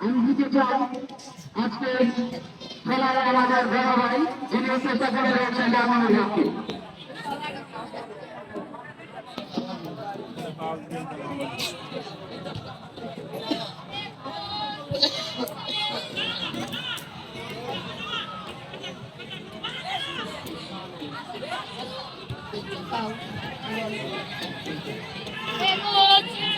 আমি দিতে চাই, আজকে খেলার আমাদের বড় ভাই যিনি চেষ্টা করে রয়েছেন হককে এই ফুটবল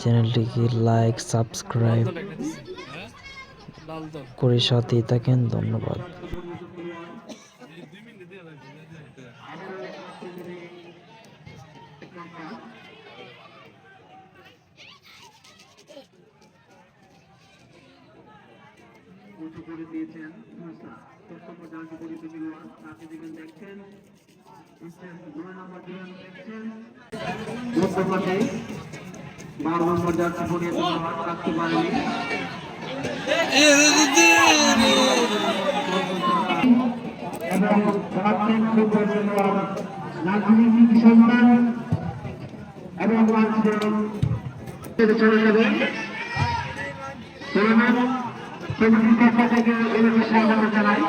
চ্যানেলটিকে লাইক সাবস্ক্রাইব করে সাথেই থাকেন ধন্যবাদ উঁচু করে দিয়েছেন মুসা প্রথম জানতে পরিচিত মিলওয়ান তাকে দিবেন দেখছেন ইচ্ছেন দুই নম্বর দিবেন দেখছেন মধ্যমাঠে নম্বর জানতে পরিচিত মিলওয়ান রাখতে পারেনি। এবং প্রাক্তন ফুটবল খেলোয়াড় রাজনীতি সন্তান এবং চলে যাবে টুর্নামেন্ট কমিটির পক্ষ থেকে এদেরকে স্বাগত জানাই